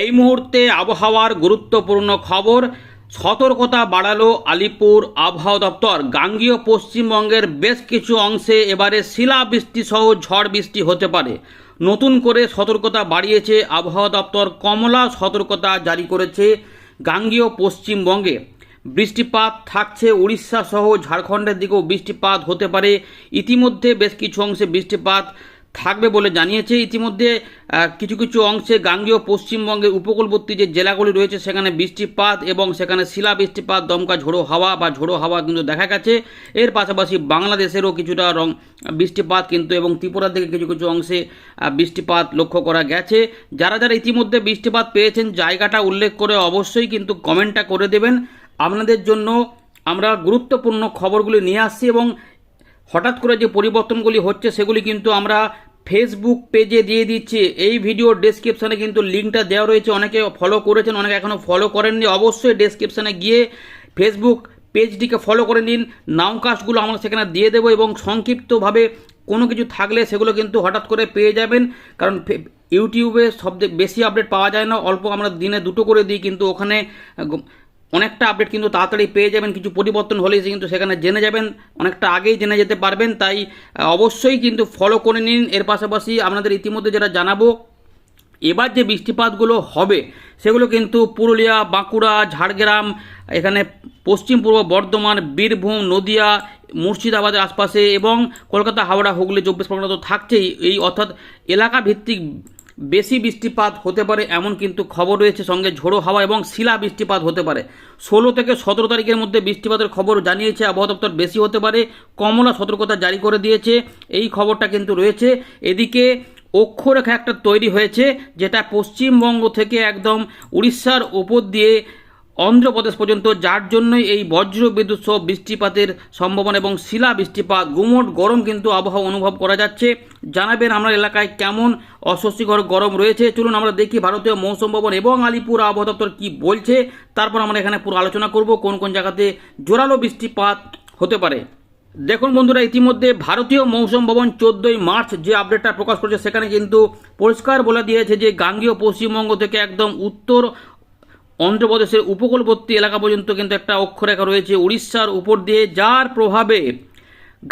এই মুহূর্তে আবহাওয়ার গুরুত্বপূর্ণ খবর, সতর্কতা বাড়ালো আলিপুর আবহাওয়া দপ্তর। গাঙ্গীয় পশ্চিমবঙ্গের বেশ কিছু অংশে এবারে শিলাবৃষ্টি সহ ঝড় বৃষ্টি হতে পারে। নতুন করে সতর্কতা বাড়িয়েছে আবহাওয়া দপ্তর, কমলা সতর্কতা জারি করেছে গাঙ্গীয় পশ্চিমবঙ্গে। বৃষ্টিপাত থাকছে উড়িষ্যা সহ ঝাড়খণ্ডের দিকেও বৃষ্টিপাত হতে পারে। ইতিমধ্যে বেশ কিছু অংশে বৃষ্টিপাত থাকবে বলে জানিয়েছে। ইতিমধ্যে কিছু কিছু অংশে গাঙ্গেয় পশ্চিমবঙ্গের উপকূলবর্তী যে জেলাগুলি রয়েছে, সেখানে বৃষ্টিপাত এবং সেখানে শিলা বৃষ্টিপাত দমকা ঝোড়ো হাওয়া বা ঝোড়ো হাওয়া কিন্তু দেখা গেছে। এর পাশাপাশি বাংলাদেশেরও কিছুটা রং বৃষ্টিপাত কিন্তু এবং ত্রিপুরার দিকে কিছু কিছু অংশে বৃষ্টিপাত লক্ষ্য করা গেছে। যারা যারা ইতিমধ্যে বৃষ্টিপাত পেয়েছেন, জায়গাটা উল্লেখ করে অবশ্যই কিন্তু কমেন্টটা করে দেবেন। আপনাদের জন্য আমরা গুরুত্বপূর্ণ খবরগুলি নিয়ে আসছি এবং হঠাৎ করে যে পরিবর্তনগুলি হচ্ছে, সেগুলি কিন্তু আমরা ফেসবুক পেজে দিয়ে দিচ্ছি। এই ভিডিওর ডেসক্রিপশানে কিন্তু লিঙ্কটা দেওয়া রয়েছে। অনেকে ফলো করেছেন, অনেকে এখনও ফলো করেননি। অবশ্যই ডেসক্রিপশানে গিয়ে ফেসবুক পেজটিকে ফলো করে নিন। নামকাস্টগুলো আমরা সেখানে দিয়ে দেবো এবং সংক্ষিপ্তভাবে কোনো কিছু থাকলে সেগুলো কিন্তু হঠাৎ করে পেয়ে যাবেন। কারণ ইউটিউবে সব বেশি আপডেট পাওয়া যায় না। অল্প আমরা দিনে দুটো করে দিই, কিন্তু ওখানে অনেকটা আপডেট কিন্তু তাড়াতাড়ি পেয়ে যাবেন, কিছু পরিবর্তন হলেই সে কিন্তু সেখানে জেনে যাবেন, অনেকটা আগেই জেনে যেতে পারবেন, তাই অবশ্যই কিন্তু ফলো করে নিন। এর পাশাপাশি আপনাদের ইতিমধ্যে যেটা জানাব, এবার যে বৃষ্টিপাতগুলো হবে, সেগুলো কিন্তু পুরুলিয়া, বাঁকুড়া, ঝাড়গ্রাম, এখানে পশ্চিম পূর্ব বর্ধমান, বীরভূম, নদিয়া, মুর্শিদাবাদের আশপাশে এবং কলকাতা, হাওড়া, হুগলি, চব্বিশ পরগনা তো থাকছেই। এই অর্থাৎ এলাকা ভিত্তিক বেশি বৃষ্টিপাত হতে পারে, এমন কিন্তু খবর রয়েছে সঙ্গে ঝোড়ো হাওয়া এবং শিলা বৃষ্টিপাত হতে পারে। ষোলো থেকে সতেরো তারিখের মধ্যে বৃষ্টিপাতের খবর জানিয়েছে আবহাওয়া দপ্তর, বেশি হতে পারে। কমলা সতর্কতা জারি করে দিয়েছে, এই খবরটা কিন্তু রয়েছে। এদিকে অক্ষরেখা একটা তৈরি হয়েছে, যেটা পশ্চিমবঙ্গ থেকে একদম উড়িষ্যার ওপর দিয়ে অন্ধ্রপ্রদেশ পর্যন্ত, যার জন্যই এই বজ্র বিদ্যুৎ সহ বৃষ্টিপাতের সম্ভাবনা এবং শিলা বৃষ্টিপাত, গুমোট গরম কিন্তু আবহাওয়া অনুভব করা যাচ্ছে। জানাবেন আমরা এলাকায় কেমন অস্বস্তিকর গরম রয়েছে। চলুন আমরা দেখি ভারতীয় মৌসুম ভবন এবং আলিপুর আবহাওয়া দপ্তর কী বলছে। তারপর আমরা এখানে পুরো আলোচনা করব, কোন কোন জায়গাতে জোরালো বৃষ্টিপাত হতে পারে। দেখুন বন্ধুরা, ইতিমধ্যে ভারতীয় মৌসুম ভবন চোদ্দোই মার্চ যে আপডেটটা প্রকাশ করেছে, সেখানে কিন্তু পরিষ্কার বলে দিয়েছে যে গাঙ্গীয় পশ্চিমবঙ্গ থেকে একদম উত্তর অন্ধ্রপ্রদেশের উপকূলবর্তী এলাকা পর্যন্ত কিন্তু একটা অক্ষরেখা রয়েছে। উড়িষ্যার উপর দিয়ে যার প্রভাবে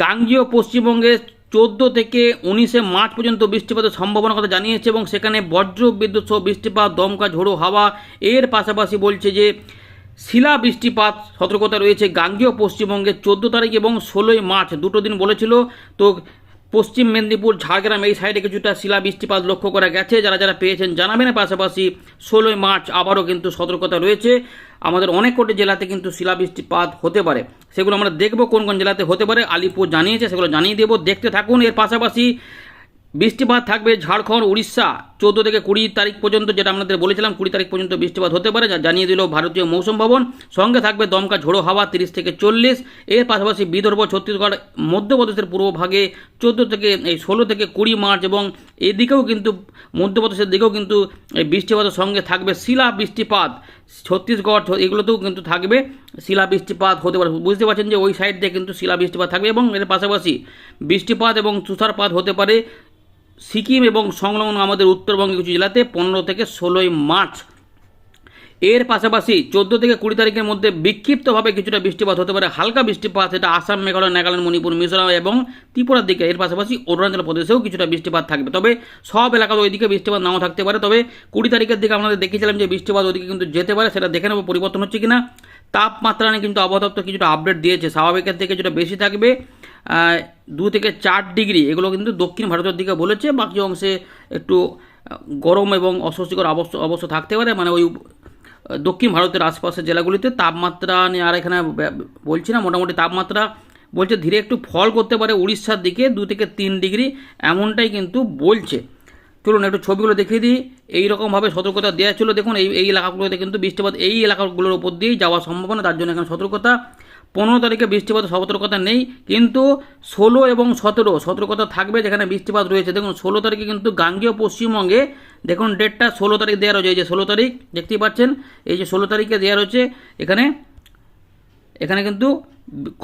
গাঙ্গীয় পশ্চিমবঙ্গে চোদ্দ থেকে উনিশে মার্চ পর্যন্ত বৃষ্টিপাতের সম্ভাবনার কথা জানিয়েছে এবং সেখানে বজ্র বিদ্যুৎ সহ বৃষ্টিপাত, দমকা, ঝোড়ো হাওয়া, এর পাশাপাশি বলছে যে শিলা বৃষ্টিপাত সতর্কতা রয়েছে গাঙ্গীয় পশ্চিমবঙ্গে চোদ্দ তারিখ এবং ষোলোই মার্চ। দুটো দিন বলেছিল, তো পশ্চিম মেদিনীপুর, ঝাড়গ্রাম এই সাইডে কিছুটা শিলা বৃষ্টিপাত লক্ষ্য করা গেছে। যারা যারা পেয়েছেন জানাবেন। পাশাপাশি ষোলোই মার্চ আবারও কিন্তু সতর্কতা রয়েছে। আমাদের অনেক কটি জেলাতে কিন্তু শিলা বৃষ্টিপাত হতে পারে। সেগুলো আমরা দেখব কোন কোন জেলাতে হতে পারে। আলিপুর জানিয়েছে, সেগুলো জানিয়ে দেবো। দেখতে থাকুন। এর পাশাপাশি বৃষ্টিপাত থাকবে ঝাড়খণ্ড, উড়িষ্যা। চোদ্দ থেকে কুড়ি তারিখ পর্যন্ত যেটা আমাদের বলেছিলাম, কুড়ি তারিখ পর্যন্ত বৃষ্টিপাত হতে পারে, যা জানিয়ে দিল ভারতীয় মৌসুম ভবন। সঙ্গে থাকবে দমকা ঝোড়ো হাওয়া তিরিশ থেকে চল্লিশ। এর পাশাপাশি বিদর্ভ, ছত্তিশগড়, মধ্যপ্রদেশের পূর্বভাগে চোদ্দ থেকে, এই ষোলো থেকে কুড়ি মার্চ এবং এদিকেও কিন্তু, মধ্যপ্রদেশের দিকেও কিন্তু এই বৃষ্টিপাতের সঙ্গে থাকবে শিলা বৃষ্টিপাত। ছত্তিশগড় এগুলোতেও কিন্তু থাকবে শিলা বৃষ্টিপাত হতে পারে। বুঝতে পারছেন যে ওই সাইড দিয়ে কিন্তু শিলা বৃষ্টিপাত থাকবে এবং এর পাশাপাশি বৃষ্টিপাত এবং তুষারপাত হতে পারে। সিকিম এবং সংলগ্ন আমাদের উত্তরবঙ্গের কিছু জেলাতে পনেরো থেকে ষোলোই মার্চ। এর পাশাপাশি চোদ্দ থেকে কুড়ি তারিখের মধ্যে বিক্ষিপ্তভাবে কিছুটা বৃষ্টিপাত হতে পারে, হালকা বৃষ্টিপাত, সেটা আসাম, মেঘালয়, নাগাল্যান্ড, মণিপুর, মিজোরাম এবং ত্রিপুরার দিকে। এর পাশাপাশি অরুণাচল প্রদেশেও কিছুটা বৃষ্টিপাত থাকবে। তবে সব এলাকার ওইদিকে বৃষ্টিপাত নাও থাকতে পারে। তবে কুড়ি তারিখের দিকে আমাদের দেখেছিলাম যে বৃষ্টিপাত ওইদিকে কিন্তু যেতে পারে, সেটা দেখে নেব পরিবর্তন হচ্ছে কিনা। তাপমাত্রা নিয়ে কিন্তু আবহাওয়া দপ্তর কিছুটা আপডেট দিয়েছে। স্বাভাবিকের থেকে কিছুটা বেশি থাকবে। দু থেকে চার ডিগ্রি, এগুলো কিন্তু দক্ষিণ ভারতের দিকে বলেছে, বাকি অংশে একটু গরম এবং অস্বস্তিকর অবস্থা অবস্থা থাকতে পারে মানে ওই দক্ষিণ ভারতের আশপাশের জেলাগুলিতে তাপমাত্রা নিয়ে আর এখানে বলছি না, মোটামুটি তাপমাত্রা বলছে ধীরে একটু ফল করতে পারে উড়িষ্যার দিকে, দু থেকে তিন ডিগ্রি, এমনটাই কিন্তু বলছে। চলুন একটু ছবিগুলো দেখিয়ে দিই এই রকমভাবে সতর্কতা দেওয়া ছিল, দেখুন এই এই এলাকাগুলোতে কিন্তু বৃষ্টিপাত, এই এলাকাগুলোর উপর দিয়েই যাওয়ার সম্ভাবনা, তার জন্য এখানে সতর্কতা। পনেরো তারিখে বৃষ্টিপাত সতর্কতা নেই, কিন্তু ষোলো এবং সতেরো, সতর্কতা থাকবে যেখানে বৃষ্টিপাত রয়েছে। দেখুন, ষোলো তারিখে কিন্তু গাঙ্গীয় পশ্চিমবঙ্গে, দেখুন ডেটটা ষোলো তারিখ দেওয়া রয়েছে, এই যে ষোলো তারিখ, দেখতেই পাচ্ছেন, এই যে ষোলো তারিখে দেওয়া রয়েছে, এখানে এখানে কিন্তু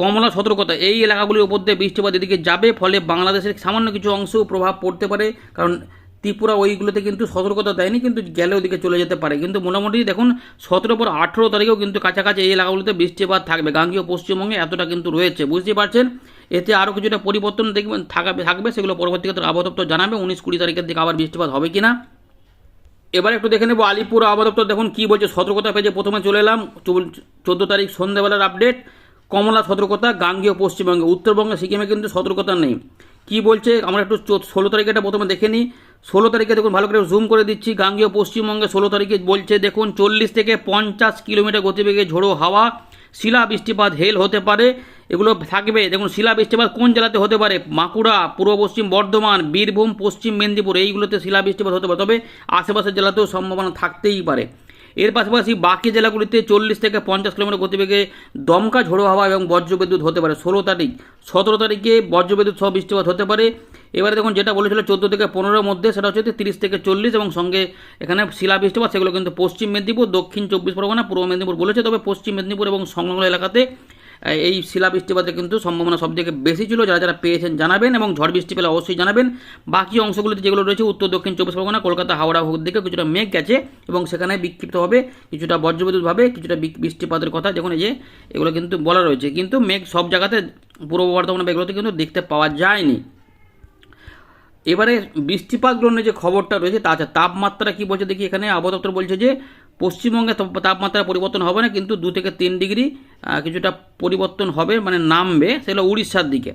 কমলা সতর্কতা, এই এলাকাগুলির উপর দিয়ে বৃষ্টিপাত এদিকে যাবে, ফলে বাংলাদেশের সামান্য কিছু অংশেও প্রভাব পড়তে পারে, কারণ ত্রিপুরা ওইগুলোতে কিন্তু সতর্কতা দেয়নি, কিন্তু গেলে ওদিকে চলে যেতে পারে। কিন্তু মোটামুটি দেখুন, সতেরো পর আঠেরো তারিখেও কিন্তু কাছাকাছি এই এলাকাগুলোতে বৃষ্টিপাত থাকবে। গাঙ্গীয় পশ্চিমবঙ্গে এতটা কিন্তু রয়েছে। বুঝতে পারছেন? এতে আরও কিছুটা পরিবর্তন দেখবেন, থাকবে থাকবে, সেগুলো পরবর্তীকালে আবহাওয়া দপ্তর জানাবে। উনিশ কুড়ি তারিখের দিকে আবার বৃষ্টিপাত হবে কি না এবার একটু দেখে নেব আলিপুর আবহাওয়া দপ্তর, দেখুন কী বলছে সতর্কতা পেজে। প্রথমে চলে এলাম, চোদ্দ তারিখ সন্ধ্যাবেলার আপডেট কমলা সতর্কতা, গাঙ্গীয় পশ্চিমবঙ্গে। উত্তরবঙ্গে, সিকিমে কিন্তু সতর্কতা নেই। কি বলছে? আমরা একটু ষোলো তারিখে এটা প্রথমে দেখে নিই। ষোলো তারিখে দেখুন, ভালো করে জুম করে দিচ্ছি। গাঙ্গীয় পশ্চিমবঙ্গে ষোলো তারিখে বলছে, দেখুন, চল্লিশ থেকে পঞ্চাশ কিলোমিটার গতিবেগে ঝোড়ো হাওয়া, শিলা বৃষ্টিপাত হেল হতে পারে। এগুলো থাকবে, দেখুন, শিলা বৃষ্টিপাত কোন জেলাতে হতে পারে? বাঁকুড়া, পূর্ব পশ্চিম বর্ধমান, বীরভূম, পশ্চিম মেদিনীপুর, এইগুলোতে শিলা বৃষ্টিপাত হতে পারে। তবে আশেপাশের জেলাতেও সম্ভাবনা থাকতেই পারে। এর পাশাপাশি বাকি জেলাগুলিতে চল্লিশ থেকে পঞ্চাশ কিলোমিটার গতিবেগে দমকা ঝোড়ো হাওয়া এবং বজ্রবিদ্যুৎ হতে পারে। ষোলো তারিখ, সতেরো তারিখে বজ্রবিদ্যুৎ সহ বৃষ্টিপাত হতে পারে। এবারে দেখুন যেটা বলেছিল চোদ্দ থেকে পনেরোর মধ্যে, সেটা হচ্ছে তিরিশ থেকে চল্লিশ এবং সঙ্গে এখানে শিলা বৃষ্টিপাত সেগুলো কিন্তু পশ্চিম মেদিনীপুর, দক্ষিণ চব্বিশ পরগনা, পূর্ব মেদিনীপুর বলেছে। তবে পশ্চিম মেদিনীপুর এবং সংলগ্ন এলাকাতে এই শিলা বৃষ্টিপাতের কিন্তু সম্ভাবনা সবথেকে বেশি ছিল, যারা যারা পেয়েছেন জানাবেন এবং ঝড় বৃষ্টি পেলে অবশ্যই জানাবেন। বাকি অংশগুলিতে যেগুলো রয়েছে, উত্তর, দক্ষিণ চব্বিশ পরগনা, কলকাতা, হাওড়া হুগলি দিকে কিছুটা মেঘ গেছে এবং সেখানে বিক্ষিপ্তভাবে কিছুটা বজ্রবিদ্যুৎভাবে, কিছুটা বৃষ্টিপাতের কথা দেখুন এই যে এগুলো কিন্তু বলা রয়েছে। কিন্তু মেঘ সব জায়গাতে পূর্ব বর্ধমান এগুলোতে কিন্তু দেখতে পাওয়া যায়নি। এবারে বৃষ্টিপাত গ্রহণের যে খবরটা রয়েছে, তা আছে তাপমাত্রা কি বলছে দেখি এখানে? আবহাওয়া দপ্তর বলছে যে, পশ্চিমবঙ্গে তাপমাত্রা পরিবর্তন হবে না, কিন্তু দু থেকে তিন ডিগ্রি কিছুটা পরিবর্তন হবে মানে নামবে সেগুলো উড়িষ্যার দিকে।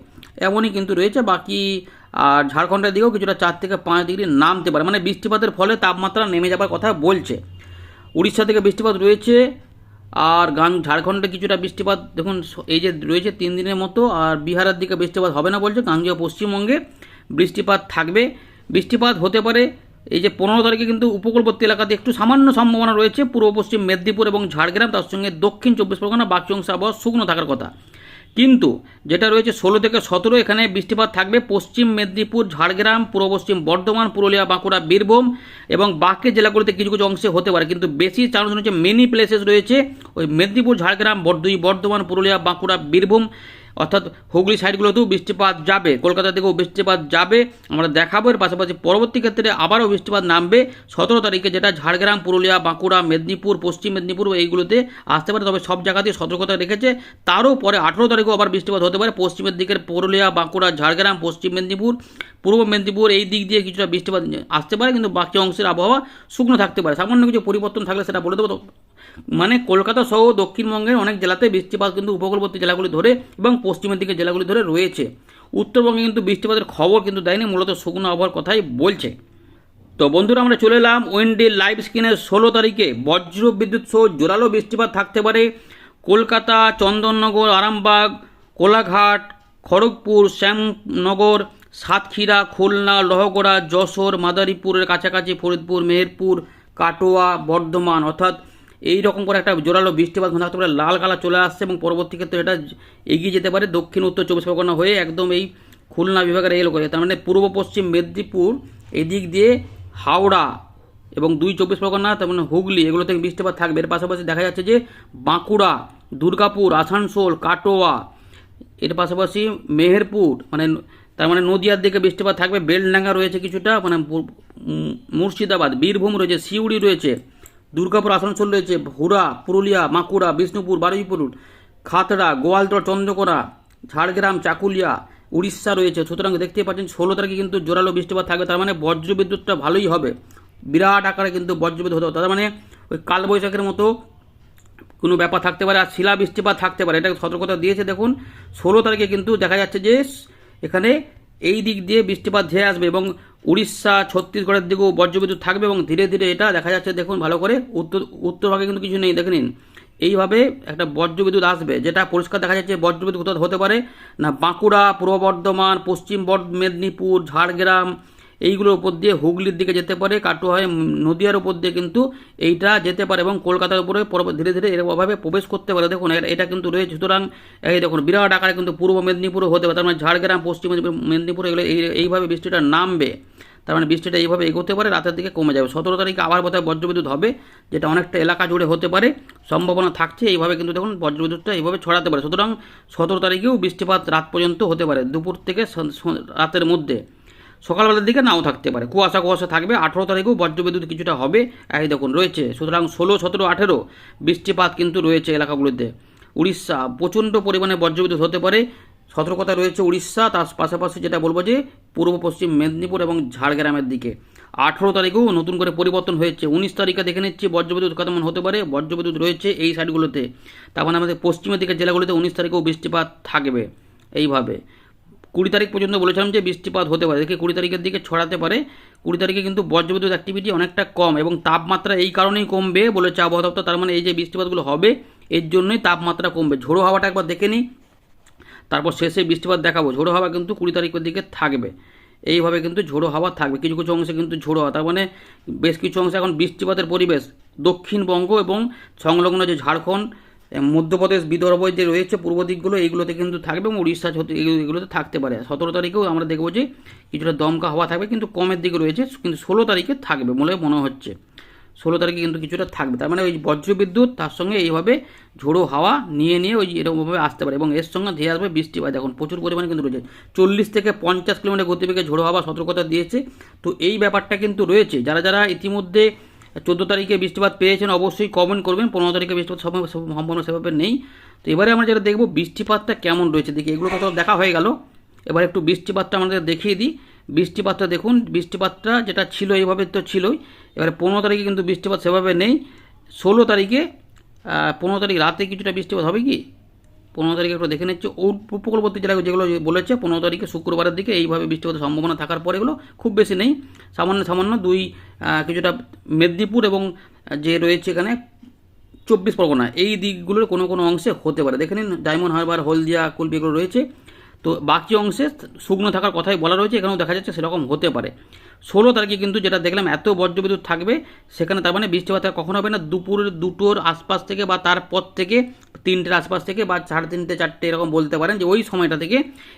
এমনই কিন্তু রয়েছে, বাকি, আর ঝাড়খণ্ডের দিকেও কিছুটা চার থেকে পাঁচ ডিগ্রি নামতে পারে। মানে বৃষ্টিপাতের ফলে তাপমাত্রা নেমে যাবার কথা বলছে। উড়িষ্যা থেকে বৃষ্টিপাত রয়েছে, আর গান, ঝাড়খণ্ডে কিছুটা বৃষ্টিপাত, দেখুন, এই যে রয়েছে তিন দিনের মতো, আর বিহারের দিকে বৃষ্টিপাত হবে না বলছে গাঙ্গীয় পশ্চিমবঙ্গে। বৃষ্টিপাত থাকবে। বৃষ্টিপাত হতে পারে এই যে পনেরো তারিখে কিন্তু উপকূলবর্তী এলাকাতে একটু সামান্য সম্ভাবনা রয়েছে। পূর্ব পশ্চিম মেদিনীপুর এবং ঝাড়গ্রাম, তার সঙ্গে দক্ষিণ চব্বিশ পরগনা বাকি অংশ আবহাওয়া শুকনো থাকার কথা। কিন্তু যেটা রয়েছে ষোলো থেকে সতেরো, এখানে বৃষ্টিপাত থাকবে। পশ্চিম মেদিনীপুর, ঝাড়গ্রাম, পূর্ব পশ্চিম বর্ধমান, পুরুলিয়া, বাঁকুড়া, বীরভূম এবং বাকি জেলাগুলিতে কিছু কিছু অংশে হতে পারে। কিন্তু বেশি চান্স রয়েছে মেনি প্লেসেস রয়েছে। ওই মেদিনীপুর, ঝাড়গ্রাম বর- বর্ধমান, পুরুলিয়া, বাঁকুড়া, বীরভূম অর্থাৎ হুগলি সাইডগুলোতেও বৃষ্টিপাত যাবে, কলকাতা থেকেও বৃষ্টিপাত যাবে। আমরা দেখাবো, এর পাশাপাশি পরবর্তী ক্ষেত্রে আবারও বৃষ্টিপাত নামবে। সতেরো তারিখে যেটা ঝাড়গ্রাম, পুরুলিয়া, বাঁকুড়া, মেদিনীপুর, পশ্চিম মেদিনীপুর এইগুলোতে আসতে পারে, তবে সব জায়গাতেই সতর্কতা রেখেছে। তারও পরে আঠেরো তারিখেও আবার বৃষ্টিপাত হতে পারে। পশ্চিমের দিকের পুরুলিয়া, বাঁকুড়া, ঝাড়গ্রাম, পশ্চিম মেদিনীপুর, পূর্ব মেদিনীপুর এই দিক দিয়ে কিছুটা বৃষ্টিপাত আসতে পারে, কিন্তু বাকি অংশের আবহাওয়া শুকনো থাকতে পারে। সামান্য কিছু পরিবর্তন থাকলে সেটা বলে দেবো। মানে কলকাতা সহ দক্ষিণবঙ্গের অনেক জেলাতে বৃষ্টিপাত কিন্তু উপকূলবর্তী জেলাগুলি ধরে এবং পশ্চিমের দিকে জেলাগুলি ধরে রয়েছে। উত্তরবঙ্গে কিন্তু বৃষ্টিপাতের খবর কিন্তু দেয়নি, মূলত শুকনো আবহাওয়ার কথাই বলছে। তো বন্ধুরা, আমরা চলে এলাম ওয়েন্ডি লাইভ স্ক্রিনের ষোলো তারিখে। বজ্র বিদ্যুৎ সহ জোরালো বৃষ্টিপাত থাকতে পারে কলকাতা, চন্দননগর, আরামবাগ, কোলাঘাট, খড়গপুর, শ্যামনগর, সাতক্ষীরা, খুলনা, লহগড়া, যশোর, মাদারীপুরের কাছাকাছি, ফরিদপুর, মেহেরপুর, কাটোয়া, বর্ধমান। অর্থাৎ এই রকম করে একটা জোরালো বৃষ্টিপাত ঘন থাকতে পারে, লাল কালা চলে আসছে এবং পরবর্তী ক্ষেত্রে এটা এগিয়ে যেতে পারে। দক্ষিণ, উত্তর, চব্বিশ পরগনা হয়ে একদম এই খুলনা বিভাগের এই লোক তার মানে পূর্ব, পশ্চিম, মেদিনীপুর, এদিক দিয়ে হাওড়া এবং দুই চব্বিশ পরগনা, তার মানে হুগলি, এগুলো থেকে বৃষ্টিপাত থাকবে। এর পাশাপাশি দেখা যাচ্ছে যে বাঁকুড়া, দুর্গাপুর, আসানসোল, কাটোয়া, এর পাশাপাশি মেহেরপুর মানে তার মানে নদিয়ার দিকে বৃষ্টিপাত থাকবে। বেলডাঙ্গা রয়েছে কিছুটা মানে মুর্শিদাবাদ, বীরভূম রয়েছে, সিউড়ি রয়েছে। দুর্গাপুর আসানসোল রয়েছে হুড়া পুরুলিয়া, বাঁকুড়া, বিষ্ণুপুর, বারুইপুর খাতড়া গোয়ালতোড় চন্দ্রকোনা, ঝাড়গ্রাম, চাকুলিয়া, উড়িষ্যা রয়েছে। সুতরাং দেখতেই পাচ্ছেন, ষোলো তারিখে কিন্তু জোরালো বৃষ্টিপাত থাকবে, তার মানে বজ্রবিদ্যুৎটা ভালোই হবে। বিরাট আকারে কিন্তু বজ্রবিদ্যুৎ হতে হবে। তার মানে ওই কালবৈশাখের মতো কোনো ব্যাপার থাকতে পারে, আর শিলা বৃষ্টিপাত থাকতে পারে। এটা সতর্কতা দিয়েছে, দেখুন, ষোলো তারিখে কিন্তু দেখা যাচ্ছে যে এখানে এই দিক দিয়ে বৃষ্টিপাত ধেয়ে আসবে এবং উড়িষ্যা, ছত্তিশগড়ের দিকেও বজ্রবিদ্যুৎ থাকবে এবং ধীরে ধীরে এটা দেখা যাচ্ছে, দেখুন ভালো করে, উত্তর উত্তরভাগে কিন্তু কিছু নেই, দেখে নিন। এইভাবে একটা বজ্রবিদ্যুৎ আসবে, যেটা পরিষ্কার দেখা যাচ্ছে বজ্রবিদ্যুৎ হতে পারে না, বাঁকুড়া, পূর্ব বর্ধমান, পশ্চিম মেদিনীপুর, ঝাড়গ্রাম এইগুলোর উপর দিয়ে হুগলির দিকে যেতে পারে কাটোয়া হয়ে নদিয়ার উপর দিয়ে কিন্তু এইটা যেতে পারে এবং কলকাতার উপরে ধীরে ধীরে এরকমভাবে প্রবেশ করতে পারে। দেখুন এটা- কিন্তু রয়েছে। সুতরাং, এই দেখুন, বিরাট আকারে কিন্তু পূর্ব মেদিনীপুরও হতে পারে। তার মানে ঝাড়গ্রাম, পশ্চিম মেদিনীপুর এগুলো এইভাবে বৃষ্টিটা নামবে। তার মানে বৃষ্টিটা এইভাবে এগোতে পারে, রাতের দিকে কমে যাবে। সতেরো তারিখে আবার বোধহয় বজ্রবিদ্যুৎ হবে, যেটা অনেকটা এলাকা জুড়ে হতে পারে। সম্ভাবনা থাকছে, এইভাবে কিন্তু দেখুন, বজ্রবিদ্যুৎটা এইভাবে ছড়াতে পারে। সুতরাং সতেরো তারিখেও বৃষ্টিপাত রাত পর্যন্ত হতে পারে, দুপুর থেকে রাতের মধ্যে। সকালবেলার দিকে নাও থাকতে পারে। কুয়াশা কুয়াশা থাকবে, আঠেরো তারিখেও বজ্রবিদ্যুৎ কিছুটা হবে। এই দেখুন, রয়েছে। সুতরাং ষোলো, সতেরো, আঠেরো বৃষ্টিপাত কিন্তু রয়েছে এলাকাগুলোতে। উড়িষ্যা, প্রচণ্ড পরিমাণে বজ্রবিদ্যুৎ হতে পারে। সতর্কতা রয়েছে উড়িষ্যা, তার পাশাপাশি যেটা বলব যে পূর্ব, পশ্চিম মেদিনীপুর এবং ঝাড়গ্রামের দিকে। আঠেরো তারিখেও নতুন করে পরিবর্তন হয়েছে। উনিশ তারিখে দেখে নিচ্ছি বজ্রবিদ্যুৎ কেমন হতে পারে, বজ্রবিদ্যুৎ রয়েছে এই সাইডগুলোতে। তার মানে আমাদের পশ্চিমের দিকের জেলাগুলোতে উনিশ তারিখেও বৃষ্টিপাত থাকবে এইভাবে। কুড়ি তারিখ পর্যন্ত বলেছিলাম যে বৃষ্টিপাত হতে পারে। দেখে কুড়ি তারিখের দিকে ছড়াতে পারে। কুড়ি তারিখে কিন্তু বজ্রবিদ্যুৎ অ্যাক্টিভিটি অনেকটা কম এবং তাপমাত্রা এই কারণেই কমবে বলেছে আবহাওয়া দপ্তর। তার মানে এই যে বৃষ্টিপাতগুলো হবে, এর জন্যই তাপমাত্রা কমবে। ঝোড়ো হাওয়াটা একবার দেখে নিই। তারপর শেষে বৃষ্টিপাত দেখাবো। ঝোড়ো হাওয়া কিন্তু কুড়ি তারিখের দিকে থাকবে। এইভাবে কিন্তু ঝোড়ো হাওয়া থাকবে। কিছু কিছু অংশে কিন্তু ঝোড়ো হাওয়া। তার মানে বেশ কিছু অংশে এখন বৃষ্টিপাতের পরিবেশ দক্ষিণবঙ্গ এবং সংলগ্ন যে ঝাড়খণ্ড মধ্যপ্রদেশ বিদর্ভ যে রয়েছে, পূর্ব দিকগুলো এইগুলোতে কিন্তু থাকবে এবং উড়িষ্যা এগুলোতে থাকতে পারে। সতেরো তারিখেও আমরা দেখব যে কিছুটা দমকা হাওয়া থাকবে, কিন্তু কমের দিকে রয়েছে, কিন্তু ষোলো তারিখে থাকবে বলে মনে হচ্ছে। ষোলো তারিখে কিন্তু কিছুটা থাকবে। তার মানে ওই বজ্রবিদ্যুৎ, তার সঙ্গে এইভাবে ঝোড়ো হাওয়া নিয়ে নিয়ে ওই এরকমভাবে আসতে পারে এবং এর সঙ্গে ধেয়ে আসবে বৃষ্টিপাত দেখুন, প্রচুর পরিমাণে কিন্তু রয়েছে। চল্লিশ থেকে পঞ্চাশ কিলোমিটার গতিবেগে ঝোড়ো হাওয়া সতর্কতা দিয়েছে। তো এই ব্যাপারটা কিন্তু রয়েছে। যারা যারা ইতিমধ্যে চোদ্দ তারিখে বৃষ্টিপাত পেয়েছেন, অবশ্যই কমেন্ট করবেন। পনেরো তারিখে বৃষ্টিপাত সম্পূর্ণ সেভাবে নেই। তো এবারে আমরা যেটা দেখব, বৃষ্টিপাতটা কেমন রয়েছে? দেখি, এগুলো তো দেখা হয়ে গেল। এবার একটু বৃষ্টিপাতটা আমাদের দেখিয়ে দিই। বৃষ্টিপাতটা দেখুন, বৃষ্টিপাতটা যেটা ছিল, এইভাবে তো ছিলই। এবারে পনেরো তারিখে কিন্তু বৃষ্টিপাত সেভাবে নেই। ষোলো তারিখে পনেরো তারিখ রাতে কিছুটা বৃষ্টিপাত হবে কি? পনেরো তারিখে একটু দেখে নিচ্ছে। উপকূলবর্তী জেলা যেগুলো বলেছে, পনেরো তারিখে শুক্রবারের দিকে এইভাবে বৃষ্টিপাতের সম্ভাবনা থাকার পর এগুলো খুব বেশি নেই। সামান্য সামান্য দুই কিছুটা মেদিনীপুর এবং যে রয়েছে এখানে চব্বিশ পরগনা। এই দিকগুলোর কোনো কোনো অংশে হতে পারে। দেখে নিন, ডায়মন্ড হারবার, হলদিয়া, কুলপি এগুলো রয়েছে। তো বাকি অংশে শুকনো থাকার কথাই বলা রয়েছে, এখানেও দেখা যাচ্ছে সেরকম হতে পারে। ষোলো তারিখে কিন্তু যেটা দেখলাম, এত বজ্রবিদ্যুৎ থাকবে, সেখানে তার মানে বৃষ্টিপাত কখনো হবে না। দুপুরের দুটোর আশপাশ থেকে বা তারপর থেকে তিনটের আশপাশ থেকে বা সাড়ে তিনটে, চারটে এরকম বলতে পারেন যে ওই সময়টা থেকে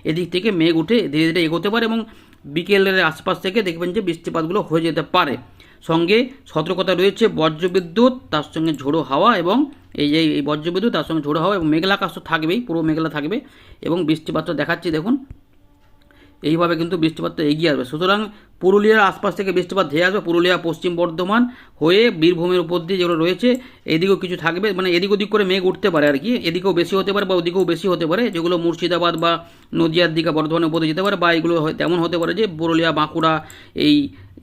এদিক থেকে মেঘ উঠে ধীরে ধীরে এগোতে পারে এবং বিকেলের আশপাশ থেকে দেখবেন যে বৃষ্টিপাতগুলো হয়ে যেতে পারে। সঙ্গে সতর্কতা রয়েছে, বজ্রবিদ্যুৎ, তার সঙ্গে ঝোড়ো হাওয়া এবং এই যে, এই বজ্রবিদ্যুৎ, তার সঙ্গে ঝোড়ো হাওয়া এবং মেঘলা আকাশ তো থাকবেই, পুরো মেঘলা থাকবে এবং বৃষ্টিপাতটা দেখাচ্ছি, দেখুন। এইভাবে কিন্তু বৃষ্টিপাতটা এগিয়ে আসবে। সুতরাং পুরুলিয়ার আশপাশ থেকে বৃষ্টিপাত ধেয়ে আসবে। পুরুলিয়া পশ্চিম বর্ধমান হয়ে বীরভূমের উপর দিয়ে যেগুলো রয়েছে, এদিকেও কিছু থাকবে। মানে এদিক ওদিক করে মেঘ উঠতে পারে আর কি। এদিকেও বেশি হতে পারে বা ওদিকেও বেশি হতে পারে। যেগুলো মুর্শিদাবাদ বা নদিয়ার দিকে বর্ধমানের উপর যেতে পারে বা এগুলো তেমন হতে পারে যে পুরুলিয়া, বাঁকুড়া, এই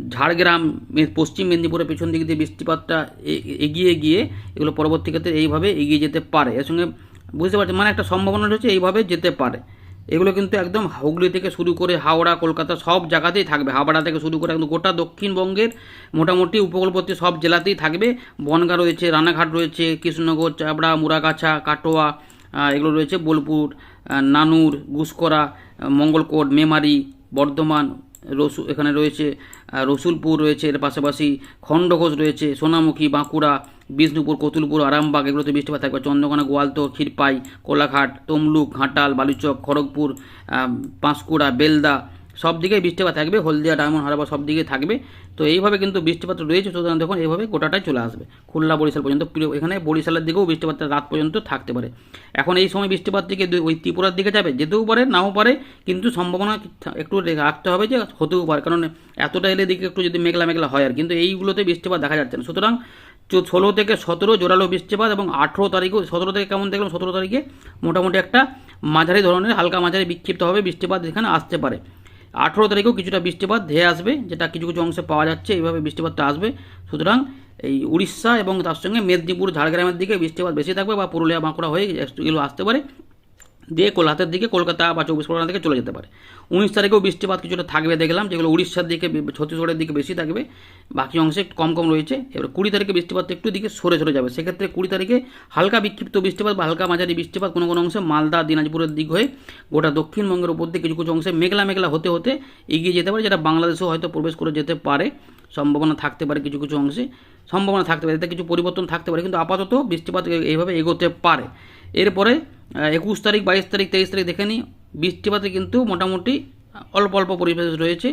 ঝাড়গ্রাম মে- পশ্চিম মেদিনীপুরের পেছন দিক দিয়ে বৃষ্টিপাতটা এগিয়ে গিয়ে এগুলো পরবর্তী ক্ষেত্রে এইভাবে এগিয়ে যেতে পারে। এর সঙ্গে বুঝতে পারছি মানে একটা সম্ভাবনা রয়েছে এইভাবে যেতে পারে। এগুলো কিন্তু একদম হুগলি থেকে শুরু করে হাওড়া, কলকাতা সব জায়গাতেই থাকবে। হাওড়া থেকে শুরু করে একদম গোটা দক্ষিণবঙ্গের মোটামুটি উপকূলবর্তী সব জেলাতেই থাকবে। বনগা রয়েছে, রানাঘাট রয়েছে, কৃষ্ণনগর, চাবড়া মুরাগাছা কাটোয়া এগুলো রয়েছে, বোলপুর নানুর গুসকরা মঙ্গলকোট, মেমারি, বর্ধমান রসু এখানে রয়েছে রসুলপুর রয়েছে, এর পাশাপাশি খণ্ডঘোষ রয়েছে, সোনামুখী, বাঁকুড়া, বিষ্ণুপুর, কতুলপুর, আরামবাগ, এগুলোতে বৃষ্টিপাত থাকবে। চন্দ্রকোনা গোয়ালতো ক্ষীরপাই, কোলাঘাট, তমলুক, ঘাটাল, বালুচক, খড়গপুর পাঁশকুড়া, বেলদা সব দিকেই বৃষ্টিপাত থাকবে, হলদিয়া, ডায়মন্ড হারবার সব দিকে থাকবে। তো এইভাবে কিন্তু বৃষ্টিপাত রয়েছে, সুতরাং দেখুন এইভাবে গোটাটাই চলে আসবে। খুলনা, বরিশাল পর্যন্ত প্রিয়- এখানে বরিশালের দিকেও বৃষ্টিপাত রাত পর্যন্ত থাকতে পারে। এখন এই সময় বৃষ্টিপাত থেকে ওই ত্রিপুরার দিকে যাবে, যেতেও পারে, নাও পারে, কিন্তু সম্ভাবনা একটু রাখতে হবে যে হতেও পারে, কারণ এতটা এলে দিকে একটু যদি মেঘলা মেঘলা হয় আর কিন্তু এইগুলোতে বৃষ্টিপাত দেখা যাচ্ছে না। সুতরাং ষোলো থেকে সতেরো জোরালো বৃষ্টিপাত এবং আঠেরো তারিখও, সতেরো থেকে কেমন দেখলাম? সতেরো তারিখে মোটামুটি একটা মাঝারি ধরনের, হালকা মাঝারি বিক্ষিপ্তভাবে বৃষ্টিপাত এখানে আসতে পারে। আঠেরো তারিখেও কিছুটা বৃষ্টিপাত ধেয়ে আসবে, যেটা কিছু কিছু অংশে পাওয়া যাচ্ছে, এইভাবে বৃষ্টিপাতটা আসবে। সুতরাং এই উড়িষ্যা এবং তার সঙ্গে মেদিনীপুর, ঝাড়গ্রামের দিকে বৃষ্টিপাত বেশি থাকবে বা পুরুলিয়া, বাঁকুড়া হয়ে এগুলো আসতে পারে। দিয়ে কলকাতার দিকে কলকাতা বা চব্বিশ পরগনা থেকে চলে যেতে পারে। উনিশ তারিখেও বৃষ্টিপাত কিছুটা থাকবে দেখলাম, যেগুলো উড়িষ্যার দিকে ছত্তিশগড়ের দিকে বেশি থাকবে, বাকি অংশে কম কম রয়েছে। এবার কুড়ি তারিখে বৃষ্টিপাত একটু দিকে সরে সরে যাবে। সেক্ষেত্রে কুড়ি তারিখে হালকা বিক্ষিপ্ত বৃষ্টিপাত বা হালকা মাঝারি বৃষ্টিপাত কোনো কোনো অংশে মালদা, দিনাজপুরের দিক হয়ে গোটা দক্ষিণবঙ্গের উপর দিয়ে কিছু কিছু অংশে মেঘলা মেঘলা হতে হতে এগিয়ে যেতে পারে, যেটা বাংলাদেশেও হয়তো প্রবেশ করে যেতে পারে। সম্ভাবনা থাকতে পারে কিছু কিছু অংশে, সম্ভাবনা থাকতে পারে, এতে কিছু পরিবর্তন থাকতে পারে, কিন্তু আপাতত বৃষ্টিপাত এইভাবে এগোতে পারে। এরপরে একুশ তারিখ, বাইশ তারিখ, তেইশ তারিখ দেখে নিই, বৃষ্টিপাতে কিন্তু মোটামুটি অল্প অল্প পরিবেশ রয়েছে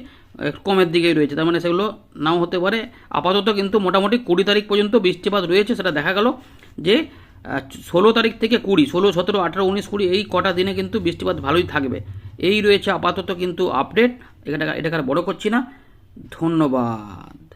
কমের দিকেই রয়েছে, তার মানে সেগুলো নাও হতে পারে। আপাতত কিন্তু মোটামুটি কুড়ি তারিখ পর্যন্ত বৃষ্টিপাত রয়েছে, সেটা দেখা গেল যে ষোলো তারিখ থেকে কুড়ি, ষোলো, সতেরো, আঠেরো, উনিশ, কুড়ি, এই কটা দিনে কিন্তু বৃষ্টিপাত ভালোই থাকবে। এই রয়েছে আপাতত কিন্তু আপডেট এটা এটাকে আর বড় করছি না। ধন্যবাদ।